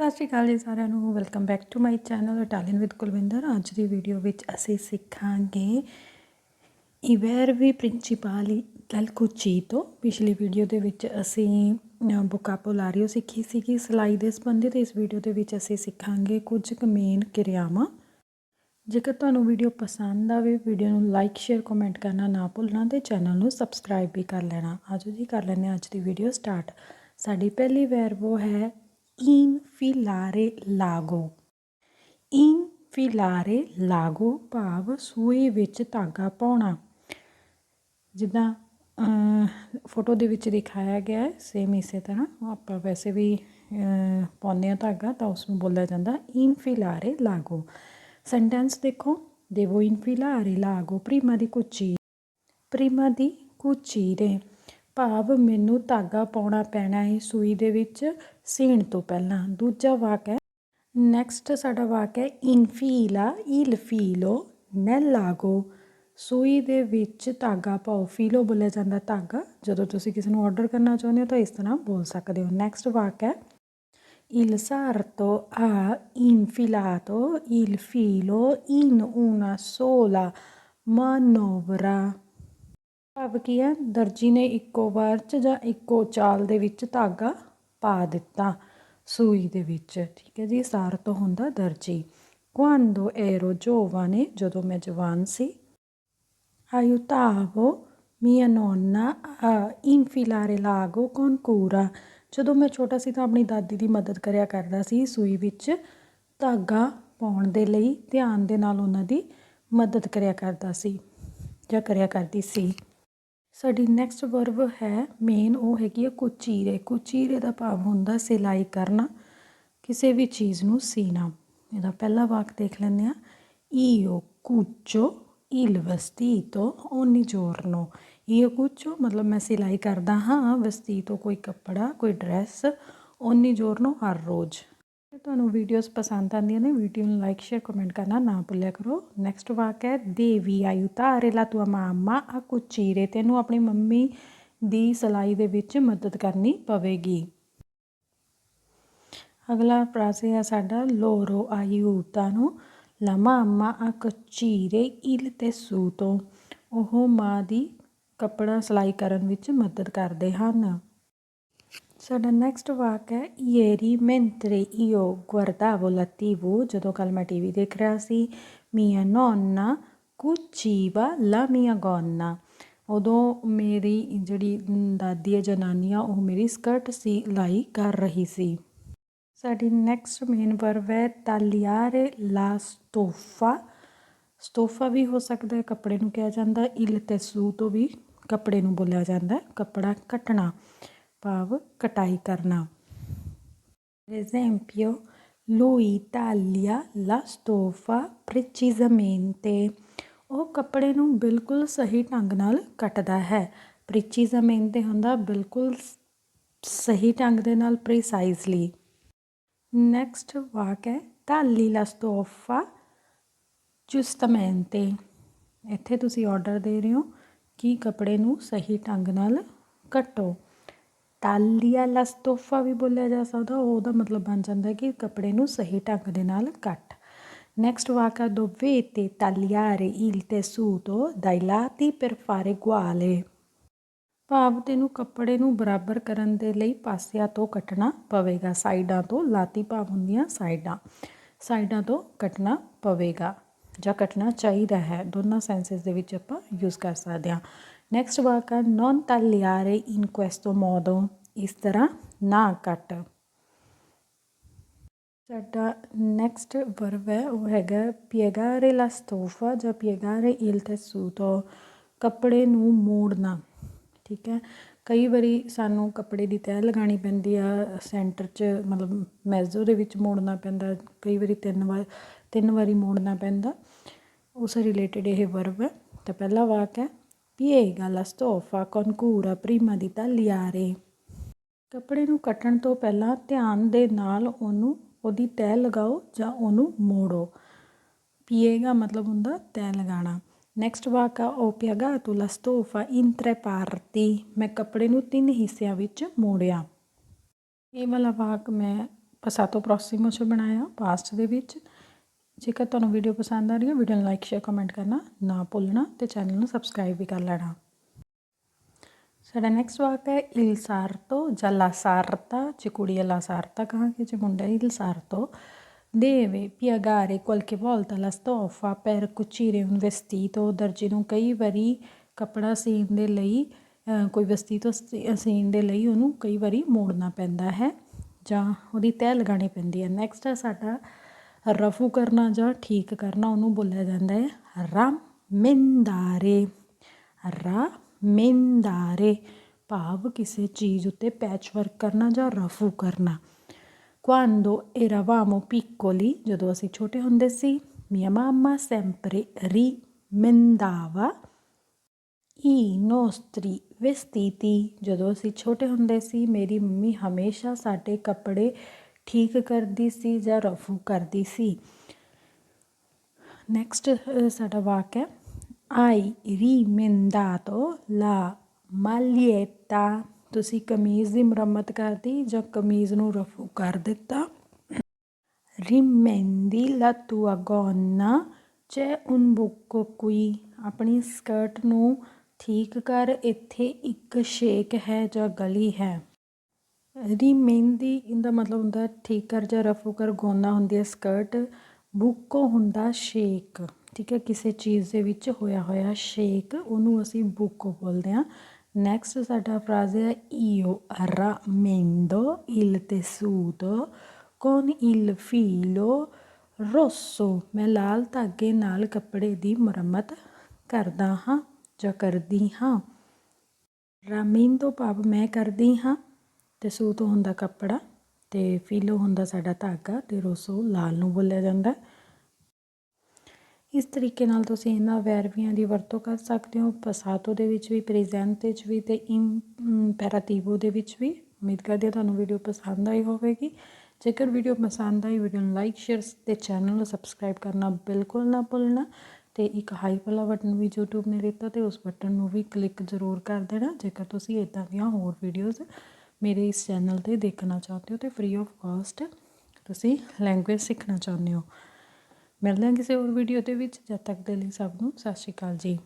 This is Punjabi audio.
ਸਤਿ ਸ਼੍ਰੀ ਅਕਾਲ ਜੀ ਸਾਰਿਆਂ ਨੂੰ। Welcome back to my channel Italian with Kulwinder ਅੱਜ ਦੀ ਵੀਡੀਓ ਵਿੱਚ ਅਸੀਂ ਸਿੱਖਾਂਗੇ i verbi principali del cucito ਪਿਛਲੀ ਵੀਡੀਓ ਦੇ ਵਿੱਚ ਅਸੀਂ ਵੋਕਾਬੁਲਾਰੀਓ ਸਿੱਖੀ ਸੀਗੀ, ਸਿਲਾਈ ਦੇ ਸੰਬੰਧਿਤ। ਇਸ ਵੀਡੀਓ ਦੇ ਵਿੱਚ ਅਸੀਂ ਸਿੱਖਾਂਗੇ ਕੁਝ ਕੁ ਮੇਨ ਕਿਰਿਆਵਾਂ। ਜੇਕਰ ਤੁਹਾਨੂੰ ਵੀਡੀਓ ਪਸੰਦ ਆਵੇ ਵੀਡੀਓ ਨੂੰ ਲਾਈਕ ਸ਼ੇਅਰ ਕਮੈਂਟ ਕਰਨਾ ਨਾ ਭੁੱਲਣਾ ਤੇ ਚੈਨਲ ਨੂੰ ਸਬਸਕ੍ਰਾਈਬ ਵੀ ਕਰ ਲੈਣਾ। ਆਜੋ ਜੀ, ਕਰ ਲੈਂਦੇ ਹਾਂ ਅੱਜ ਦੀ ਵੀਡੀਓ ਸਟਾਰਟ ਸਾਡੀ ਪਹਿਲੀ ਵੈਰਬੋ ਹੈ infilare l'ago infilare ਲਾਗੋ ਭਾਵ ਸੂਏ ਵਿੱਚ ਧਾਗਾ ਪਾਉਣਾ। ਜਿੱਦਾਂ ਫੋਟੋ ਦੇ ਵਿੱਚ ਦਿਖਾਇਆ ਗਿਆ ਹੈ ਸੇਮ ਇਸੇ ਤਰ੍ਹਾਂ। ਆਪਾਂ ਵੈਸੇ ਵੀ ਪਾਉਂਦੇ ਹਾਂ ਧਾਗਾ ਤਾਂ ਉਸ ਨੂੰ ਬੋਲਿਆ ਜਾਂਦਾ infilare ਲਾਗੋ। ਸੈਂਟੈਂਸ ਦੇਖੋ। devo infilare l'ago prima di cucire ਪ੍ਰੀਮਾ ਦੀ ਕੁਚੀਰੇ। ਭਾਵ ਮੈਨੂੰ ਧਾਗਾ ਪਾਉਣਾ ਪੈਣਾ ਹੈ ਸੂਈ ਦੇ ਵਿੱਚ ਸੀਣ ਤੋਂ ਪਹਿਲਾਂ। ਦੂਜਾ ਵਾਕ ਹੈ ਨੈਕਸਟ ਸਾਡਾ ਵਾਕ ਹੈ ਇਨਫੀਲਾ ਇਲ ਫੀਲੋ ਨੈਲਾਗੋ ਸੂਈ ਦੇ ਵਿੱਚ ਧਾਗਾ ਪਾਓ। ਫੀਲੋ ਬੋਲਿਆ ਜਾਂਦਾ ਧਾਗਾ। ਜਦੋਂ ਤੁਸੀਂ ਕਿਸੇ ਨੂੰ ਆਰਡਰ ਕਰਨਾ ਚਾਹੁੰਦੇ ਹੋ ਤਾਂ ਇਸ ਤਰ੍ਹਾਂ ਬੋਲ ਸਕਦੇ ਹੋ। ਨੈਕਸਟ ਵਾਕ ਹੈ Il sarto ha infilato il filo in una sola manovra ਭਾਵ ਕੀ ਹੈ? ਦਰਜੀ ਨੇ ਇੱਕੋ ਵਾਰ ਚ ਜਾਂ ਇੱਕੋ ਚਾਲ ਦੇ ਵਿੱਚ ਧਾਗਾ ਪਾ ਦਿੱਤਾ ਸੂਈ ਦੇ ਵਿੱਚ। ਠੀਕ ਹੈ ਜੀ ਸਾਰ ਤੋਂ ਹੁੰਦਾ ਦਰਜੀ। quando ero giovane ਜਦੋਂ ਮੈਂ ਜਵਾਨ ਸੀ aiutavo mia nonna a infilare l'ago con cura ਜਦੋਂ ਮੈਂ ਛੋਟਾ ਸੀ ਤਾਂ ਆਪਣੀ ਦਾਦੀ ਦੀ ਮਦਦ ਕਰਿਆ ਕਰਦਾ ਸੀ ਸੂਈ ਵਿੱਚ ਧਾਗਾ ਪਾਉਣ ਦੇ ਲਈ। ਧਿਆਨ ਦੇ ਨਾਲ ਉਹਨਾਂ ਦੀ ਮਦਦ ਕਰਿਆ ਕਰਦਾ ਸੀ ਜਾਂ ਕਰਿਆ ਕਰਦੀ ਸੀ। ਸਾਡੀ ਨੈਕਸਟ ਵਰਬ ਹੈ ਮੇਨ ਉਹ ਹੈਗੀ ਆ ਕੁਚੀਰੇ। ਕੁਚੀਰੇ ਦਾ ਭਾਵ ਹੁੰਦਾ ਸਿਲਾਈ ਕਰਨਾ, ਕਿਸੇ ਵੀ ਚੀਜ਼ ਨੂੰ ਸੀਣਾ। ਇਹਦਾ ਪਹਿਲਾ ਵਾਕ ਦੇਖ ਲੈਂਦੇ ਆ io cuccio il vestito ਓਨੀ ਜੋਰਨੋ io ਕੁਚੋ ਮਤਲਬ ਮੈਂ ਸਿਲਾਈ ਕਰਦਾ ਹਾਂ, ਵਸਤੀਤੋ ਕੋਈ ਕੱਪੜਾ, ਕੋਈ ਡਰੈਸ ਓਨੀ ਜੋਰਨੋ ਹਰ ਰੋਜ਼। ਜੇ ਤੁਹਾਨੂੰ ਵੀਡੀਓਜ਼ ਪਸੰਦ ਆਉਂਦੀਆਂ ਨੇ ਵੀਡੀਓ ਨੂੰ ਲਾਈਕ ਸ਼ੇਅਰ ਕਮੈਂਟ ਕਰਨਾ ਨਾ ਭੁੱਲਿਆ ਕਰੋ। ਨੈਕਸਟ ਵਾਕ ਹੈ, ਦੇਵੀ aiutare la tua mamma a cucire ਤੈਨੂੰ ਆਪਣੀ ਮੰਮੀ ਦੀ ਸਿਲਾਈ ਦੇ ਵਿੱਚ ਮਦਦ ਕਰਨੀ ਪਵੇਗੀ। ਅਗਲਾ ਫਰਾਸੇ ਹੈ ਸਾਡਾ, ਲੋਰੋ ਆਯੂਤਾ ਨੂੰ loro aiutano la mamma ਇਲ cucire ਸੂ ਤੋਂ ਉਹ ਮਾਂ ਦੀ ਕੱਪੜਾ ਸਿਲਾਈ ਕਰਨ ਵਿੱਚ ਮਦਦ ਕਰਦੇ ਹਨ। ਸਾਡਾ ਨੈਕਸਟ ਵਾਕ ਹੈ ieri mentre io guardavo la tv ਜਦੋਂ ਕੱਲ ਮੈਂ ਟੀਵੀ ਦੇਖ ਰਿਹਾ ਸੀ mia nonna cuciva ਲਾ ਮੀਆਂ gonna ਉਦੋਂ ਮੇਰੀ ਜਿਹੜੀ ਦਾਦੀ ਹੈ, ਜਨਾਨੀ ਆ, ਉਹ ਮੇਰੀ ਸਕਰਟ ਸੀ, ਲਾਈ ਕਰ ਰਹੀ ਸੀ। ਸਾਡੀ ਨੈਕਸਟ ਮੇਨ ਵਰਬ ਹੈ tagliare ਲਾ stoffa ਸਟੋਫਾ ਵੀ ਹੋ ਸਕਦਾ ਹੈ, ਕੱਪੜੇ ਨੂੰ ਕਿਹਾ ਜਾਂਦਾ, ਇਲ tessuto ਵੀ ਕੱਪੜੇ ਨੂੰ ਬੋਲਿਆ ਜਾਂਦਾ ਕੱਪੜਾ ਕੱਟਣਾ। ਭਾਵ ਕਟਾਈ ਕਰਨਾ। Per esempio, lui taglia la ਜ਼ਮੀਨ 'ਤੇ ਉਹ ਕੱਪੜੇ ਨੂੰ ਬਿਲਕੁਲ ਸਹੀ ਢੰਗ ਨਾਲ ਕੱਟਦਾ ਹੈ। ਪਿੱਚੀ ਜ਼ਮੀਨ 'ਤੇ ਹੁੰਦਾ ਬਿਲਕੁਲ ਸਹੀ ਢੰਗ ਦੇ ਨਾਲ ਪ੍ਰੀਸਾਈਜ਼ਲੀ ਨੈਕਸਟ ਵਾਕ ਹੈ tagli la stoffa giustamente ਇੱਥੇ ਤੁਸੀਂ ਆਰਡਰ ਦੇ ਰਹੇ ਹੋ ਕਿ ਕੱਪੜੇ ਨੂੰ ਸਹੀ ਢੰਗ ਨਾਲ ਕੱਟੋ। ਤਾਲੀਆ ਲਾ ਸਟੋਫਾ ਵੀ ਬੋਲਿਆ ਜਾ ਸਕਦਾ, ਉਹਦਾ ਮਤਲਬ ਬਣ ਜਾਂਦਾ ਕਿ ਕੱਪੜੇ ਨੂੰ ਸਹੀ ਢੰਗ ਦੇ ਨਾਲ ਕੱਟ। ਨੈਕਸਟ ਵਾਕ ਹੈ dovete tagliare il tessuto dai lati per fare uguale ਭਾਵ ਤੈਨੂੰ ਕੱਪੜੇ ਨੂੰ ਬਰਾਬਰ ਕਰਨ ਦੇ ਲਈ ਪਾਸਿਆਂ ਤੋਂ ਕੱਟਣਾ ਪਵੇਗਾ, ਸਾਈਡਾਂ ਤੋਂ ਲਾਤੀ ਭਾਵ ਹੁੰਦੀਆਂ ਸਾਈਡਾਂ ਸਾਈਡਾਂ ਤੋਂ ਕੱਟਣਾ ਪਵੇਗਾ ਜਾਂ ਕੱਟਣਾ ਚਾਹੀਦਾ ਹੈ। ਦੋਨਾਂ ਸੈਂਸਸ ਦੇ ਵਿੱਚ ਆਪਾਂ ਯੂਜ਼ ਕਰ ਸਕਦੇ ਹਾਂ। ਨੈਕਸਟ ਵਾਕ ਹੈ non tagliare in questo modo. ਇਸ ਤਰ੍ਹਾਂ ਨਾ ਕੱਟ ਸਾਡਾ ਨੈਕਸਟ ਵਰਬ ਹੈ ਉਹ ਹੈਗਾ piegare la stoffa ਜਾਂ piegare il tessuto. ਕੱਪੜੇ ਨੂੰ ਮੋੜਨਾ ਠੀਕ ਹੈ ਕਈ ਵਾਰੀ ਸਾਨੂੰ ਕੱਪੜੇ ਦੀ ਤਹਿ ਲਗਾਉਣੀ ਪੈਂਦੀ ਆ ਸੈਂਟਰ 'ਚ ਮਤਲਬ ਮੈਜ਼ੋ ਦੇ ਵਿੱਚ ਮੋੜਨਾ ਪੈਂਦਾ ਕਈ ਵਾਰੀ ਤਿੰਨ ਵਾਰ ਤਿੰਨ ਵਾਰੀ ਮੋੜਨਾ ਪੈਂਦਾ ਉਸ ਰਿਲੇਟਡ ਇਹ ਵਰਬ ਹੈ ਤਾਂ ਪਹਿਲਾ ਵਾਕ ਹੈ piega la stoffa con cura prima di tagliare. ਕੱਪੜੇ ਨੂੰ ਕੱਟਣ ਤੋਂ ਪਹਿਲਾਂ ਧਿਆਨ ਦੇ ਨਾਲ ਉਹਨੂੰ, ਉਹਦੀ ਤਹਿ ਲਗਾਓ ਜਾਂ ਉਹਨੂੰ ਮੋੜੋ। ਪੀਏਗਾ ਮਤਲਬ ਹੁੰਦਾ ਤਹਿ ਲਗਾਉਣਾ। ਨੈਕਸਟ ਵਾਕ ਆ ਉਹ piagato la stoffa in tre ਪਾਰਤੀ ਮੈਂ ਕੱਪੜੇ ਨੂੰ ਤਿੰਨ ਹਿੱਸਿਆਂ ਵਿੱਚ ਮੋੜਿਆ। ਇਹ ਵਾਲਾ ਵਾਕ ਮੈਂ ਪਸਾਤੋ ਪ੍ਰੋਸੀਮੋ 'ਚ ਬਣਾਇਆ ਪਾਸਟ ਦੇ ਵਿੱਚ। ਜੇਕਰ ਤੁਹਾਨੂੰ ਵੀਡੀਓ ਪਸੰਦ ਆ ਰਹੀ ਹੈ ਵੀਡੀਓ ਨੂੰ ਲਾਈਕ ਸ਼ੇਅਰ ਕਮੈਂਟ ਕਰਨਾ ਨਾ ਭੁੱਲਣਾ ਤੇ ਚੈਨਲ ਨੂੰ ਸਬਸਕ੍ਰਾਈਬ ਵੀ ਕਰ ਲੈਣਾ। ਸਾਡਾ ਨੈਕਸਟ ਵਾਕ ਹੈ il sarto ਜਾਂ ਲਾਸਾਰਤਾ ਜੇ ਕੁੜੀ ਹੈ ਲਾਸਾਰਤਾ ਕਹਾਂਗੇ ਜੇ ਮੁੰਡਾ ਹੈ il sarto deve piegare qualche volta la stoffa per cucire un vestito ਦਰਜੀ ਨੂੰ ਕਈ ਵਾਰੀ ਕੱਪੜਾ ਸੀਨ ਦੇ ਲਈ ਅ, ਕੋਈ ਵਸਤੀਤੋ ਸੀਨ ਦੇ ਲਈ ਉਹਨੂੰ ਕਈ ਵਾਰੀ ਮੋੜਨਾ ਪੈਂਦਾ ਹੈ ਜਾਂ ਉਹਦੀ ਤਹਿ ਲਗਾਉਣੀ ਪੈਂਦੀ ਹੈ। ਨੈਕਸਟ ਹੈ ਸਾਡਾ ਰਫੂ ਕਰਨਾ ਜਾਂ ਠੀਕ ਕਰਨਾ ਉਹਨੂੰ ਬੋਲਿਆ ਜਾਂਦਾ ਹੈ। ਰਾਮਿੰਦਾਰੇ ਰਾਮਿੰਦਾਰੇ ਭਾਵ ਕਿਸੇ ਚੀਜ਼ ਉੱਤੇ ਪੈਚ ਵਰਕ ਕਰਨਾ ਜਾਂ ਰਫੂ ਕਰਨਾ। quando eravamo piccoli ਜਦੋਂ ਅਸੀਂ ਛੋਟੇ ਹੁੰਦੇ ਸੀ mia mamma sempre rimendava i nostri vestiti ਜਦੋਂ ਅਸੀਂ ਛੋਟੇ ਹੁੰਦੇ ਸੀ, ਮੇਰੀ ਮੰਮੀ ਹਮੇਸ਼ਾ ਸਾਡੇ ਕੱਪੜੇ ਠੀਕ ਕਰਦੀ ਸੀ ਜਾਂ ਰਫੂ ਕਰਦੀ ਸੀ? ਨੈਕਸਟ ਸਾਡਾ ਵਾਕ ਹੈ। ਆਈ rimendato ਲਾ ਮਾਲੀਏਤਾ। ਤੁਸੀਂ ਕਮੀਜ਼ ਦੀ ਮੁਰੰਮਤ ਕਰਦੀ ਜਾਂ ਕਮੀਜ਼ ਨੂੰ ਰਫੂ ਕਰ ਦਿੱਤਾ? rimendi ਲਾ tua gonna c'è ਉਨ buco ਕੁਈ। ਆਪਣੀ ਸਕਰਟ ਨੂੰ ਠੀਕ ਕਰ, ਇੱਥੇ ਇੱਕ ਸ਼ੇਕ ਹੈ ਜਾਂ ਗਲੀ ਹੈ? ਰਿਮੇਂਦੀ ਇਹਦਾ ਮਤਲਬ ਹੁੰਦਾ ਠੀਕਰ ਜਾਂ ਰਫ ਕਰ ਗੋਨਾ ਹੁੰਦੀ ਹੈ ਸਕਰਟ ਬੁੱਕੋ ਹੁੰਦਾ ਸ਼ੇਕ ਠੀਕ ਹੈ, ਕਿਸੇ ਚੀਜ਼ ਦੇ ਵਿੱਚ ਹੋਇਆ ਹੋਇਆ ਸ਼ੇਕ ਉਹਨੂੰ ਅਸੀਂ ਬੁੱਕੋ ਬੋਲਦੇ ਹਾਂ। ਨੈਕਸਟ ਸਾਡਾ ਫਰਾਜ਼ ਹੈ io ਇਲ il tessuto con ਇਲ ਫੀਲੋ, ਰੋਸੋ। ਮੈਂ ਲਾਲ ਧਾਗੇ ਨਾਲ ਕੱਪੜੇ ਦੀ ਮੁਰੰਮਤ ਕਰਦਾ ਹਾਂ ਜਾਂ ਕਰਦੀ ਹਾਂ। ਰਾਮੀਨ ਤੋਂ ਭਾਵ ਮੈਂ ਕਰਦੀ ਹਾਂ। ਤੇ ਸੂਤ ਹੁੰਦਾ ਕੱਪੜਾ ਤੇ ਫੀਲੋ ਹੁੰਦਾ ਸਾਡਾ ਧਾਗਾ ਤੇ ਰੋਸੋ ਲਾਲ ਨੂੰ ਬੋਲਿਆ ਜਾਂਦਾ। ਇਸ ਤਰੀਕੇ ਨਾਲ ਤੁਸੀਂ ਇਹਨਾਂ ਵੈਰਵੀਆਂ ਦੀ ਵਰਤੋਂ ਕਰ ਸਕਦੇ ਹੋ। ਪਸਾਤੋ ਦੇ ਵਿੱਚ ਵੀ, ਪ੍ਰੈਜ਼ੈਂਟ ਵਿੱਚ ਵੀ ਤੇ ਇਮ ਪੈਰਾਟੀਵੋ ਦੇ ਵਿੱਚ ਵੀ। ਉਮੀਦ ਕਰਦੇ ਹਾਂ ਤੁਹਾਨੂੰ ਵੀਡੀਓ ਪਸੰਦ ਆਈ ਹੋਵੇਗੀ। ਜੇਕਰ ਵੀਡੀਓ ਪਸੰਦ ਆਈ, ਵੀਡੀਓ ਨੂੰ ਲਾਈਕ, ਸ਼ੇਅਰ ਤੇ ਚੈਨਲ ਨੂੰ ਸਬਸਕ੍ਰਾਈਬ ਕਰਨਾ ਬਿਲਕੁਲ ਨਾ ਭੁੱਲਣਾ ਤੇ ਇੱਕ ਹਾਈ ਵਾਲਾ ਬਟਨ ਵੀ YouTube ਨੇ ਦਿੱਤਾ ਤੇ ਉਸ ਬਟਨ ਨੂੰ ਵੀ ਕਲਿੱਕ ਜ਼ਰੂਰ ਕਰ ਦੇਣਾ। ਜੇਕਰ ਤੁਸੀਂ ਇਦਾਂ ਦੀਆਂ ਹੋਰ ਵੀਡੀਓਜ਼ ਮੇਰੇ ਇਸ ਚੈਨਲ ਤੇ ਦੇਖਣਾ ਚਾਹਦੇ ਹੋ ਤੇ ਫ੍ਰੀ ਆਫ ਕਾਸਟ ਤੁਸੀਂ ਲੈਂਗੁਏਜ ਸਿੱਖਣਾ ਚਾਹੁੰਦੇ ਹੋ। ਮਿਲਦੇ ਹਾਂ ਕਿਸੇ ਹੋਰ ਵੀਡੀਓ ਦੇ ਵਿੱਚ, ਜਦ ਤੱਕ ਦੇ ਲਈ ਸਭ ਨੂੰ ਸਤਿ ਸ਼੍ਰੀ ਅਕਾਲ ਜੀ।